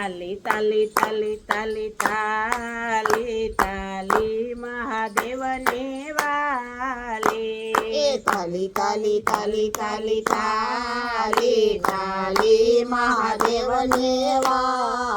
તાલી તાલે તાલે તાલે તાલે તાલી મહાદેવને વાલે તાલે તાલે તાલે તાલે તાલે તાલે મહાદેવને વાલી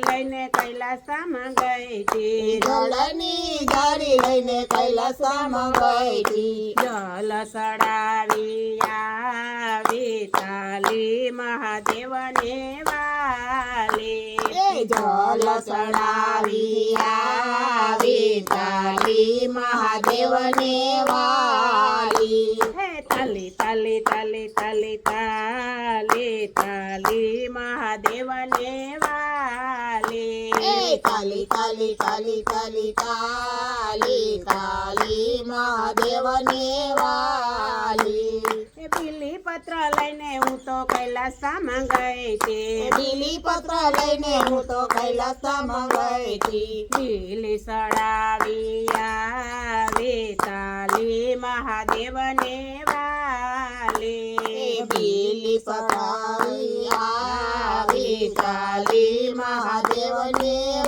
લઈને કૈલાસામાં ગઈતી જળની જારી લઈને કૈલાસામાં ગઈતી જલ સડાવી આવી તાલી મહાદેવને વાલી. જલ ચડાવી આવી તાલી મહાદેવને વાલી. હે તાલી તાલી તાલી તાલી તાલી તાલી વાલી એ તાલી તાલી તાલી તાલી તાલી તાલી મહાદેવને વાલી એ બીલી પત્ર લઈને હું તો કૈલાસમાં ગઈ હતી બીલી પત્ર લઈને હું તો કૈલાસમાં ગઈ હતી બીલી સડાવી આવી તાલી મહાદેવને વાલી એ બીલી પતાવી આવી તાલી મહાદેવને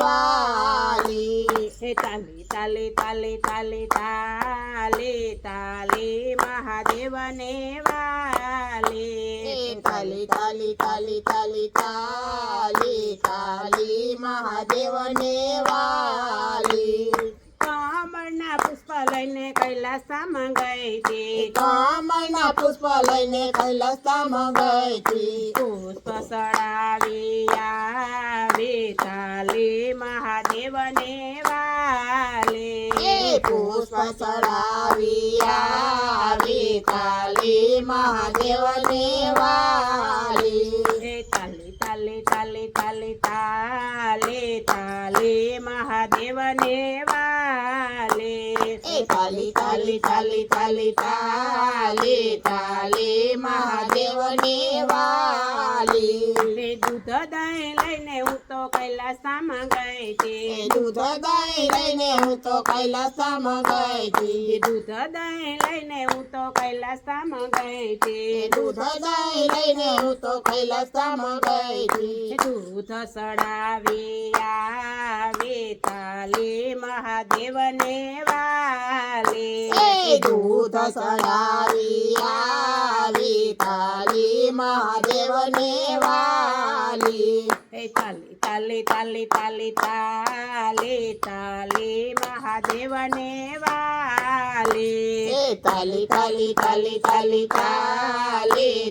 વાલી હે તાલી તાલી તાલી તાલી તાલી તાલી મહાદેવને વાલી તાલી તાલી તાલી તાલી તાલી તાલી મહાદેવને વાલી કમળના પુષ્પ લઈને કૈલાસમાં ગઈ હતી કમળના પુષ્પ લઈને કૈલાસમાં ગઈ હતી પુષ્પ સડાવી આવી તાલી મહાદેવને વાલી. પુષ્પ ચડાવી આવી તાલી મહાદેવને વાલે. તાલે તાલે તાલે તાલે તાલી તાલી મહાદેવને વાલી. તાલી તાલી તાલી તાલી તાલી તાલી મહાદેવને कैलासा मागायचे. दूध दही लईने होतो कैलासा मागायचे. दूध दही लईने होतो कैलासा मागायचे. दूध दही लईने होतो कैलासा मागायचे. दूध सडावे आवे ताले महादेवने वाले. दूध सडावी आवे ताले महादेवने वाले. તાલી તાલે તાલે તાલે તાલે તાલે મહાદેવને વાલે તાલી તાલી તાલી તાલી તાલી તાલી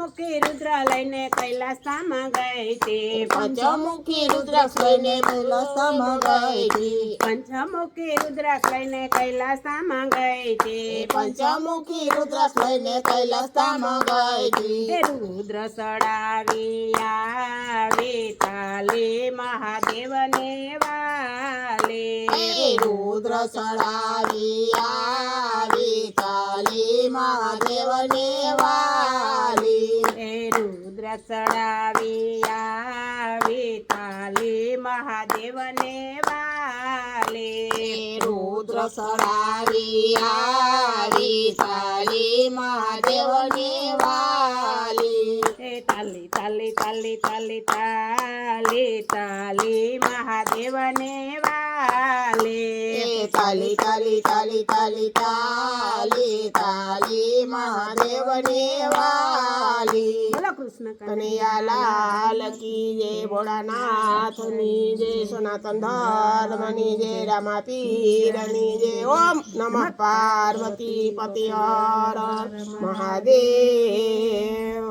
પંચમુખી રુદ્ર લઈને કૈલાસમાં ગઈ હતી. પંચમુખી રુદ્રાક્ષ લઈને કૈલાસમાં ગઈ હતી. પંચમુખી રુદ્રાક્ષ લઈને કૈલાસમાં ગઈ હતી. પંચમુખી રુદ્રાક્ષ લઈને કૈલાસમાં ગઈ હતી. રુદ્ર સડાવી આવી તાલી મહાદેવને વાલી. રુદ્ર સડાવી આવી તાલી મહાદેવને વાલી. चढावी यावी ताली महादेवने वाले. रुद्र सडावी यावी ताली महादेवने वाली. ताली ताली ताली ताली ताली ताली महादेवने वाले. ताली ताली ताली ताली ताली ताली महादेवने वाली. कृष्ण कन्हैयालाल की जय भोळानाथ मी जय सनातन धर्मनी जय रमापीरणी जय ओम नम पार्वती पती हर महादेव।